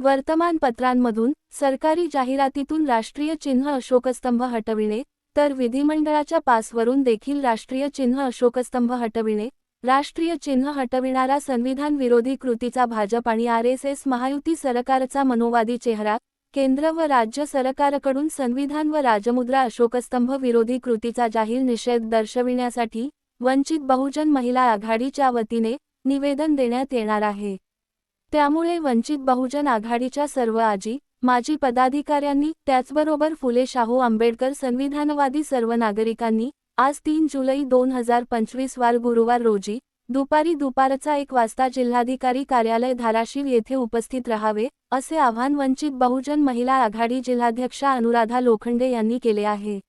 वर्तमानपत्रांमधून सरकारी जाहिरातीतून राष्ट्रीय चिन्ह अशोकस्तंभ हटविणे तर विधिमंडळाच्या पासवरून देखील राष्ट्रीय चिन्ह अशोकस्तंभ हटविणे राष्ट्रीय चिन्ह हटविणारा संविधान विरोधी कृतीचा भाजप आणि आर एस एस महायुती सरकारचा मनोवादी चेहरा केंद्र व राज्य सरकारकडून संविधान व राजमुद्रा अशोकस्तंभ विरोधी कृतीचा जाहीर निषेध दर्शविण्यासाठी वंचित बहुजन महिला आघाडीच्या वतीने निवेदन देण्यात येणार आहे. त्यामुळे वंचित बहुजन आघाडीच्या सर्व आजी माजी पदाधिकाऱ्यांनी त्याचबरोबर फुले शाहू आंबेडकर संविधानवादी सर्व नागरिकांनी आज तीन जुलै दोन हजार पंचवीस वार गुरुवार रोजी दुपारी दुपारचा एक वाजता जिल्हाधिकारी कार्यालय धाराशिव येथे उपस्थित राहावे असे आवाहन वंचित बहुजन महिला आघाडी जिल्हाध्यक्षा अनुराधा लोखंडे यांनी केले आहे.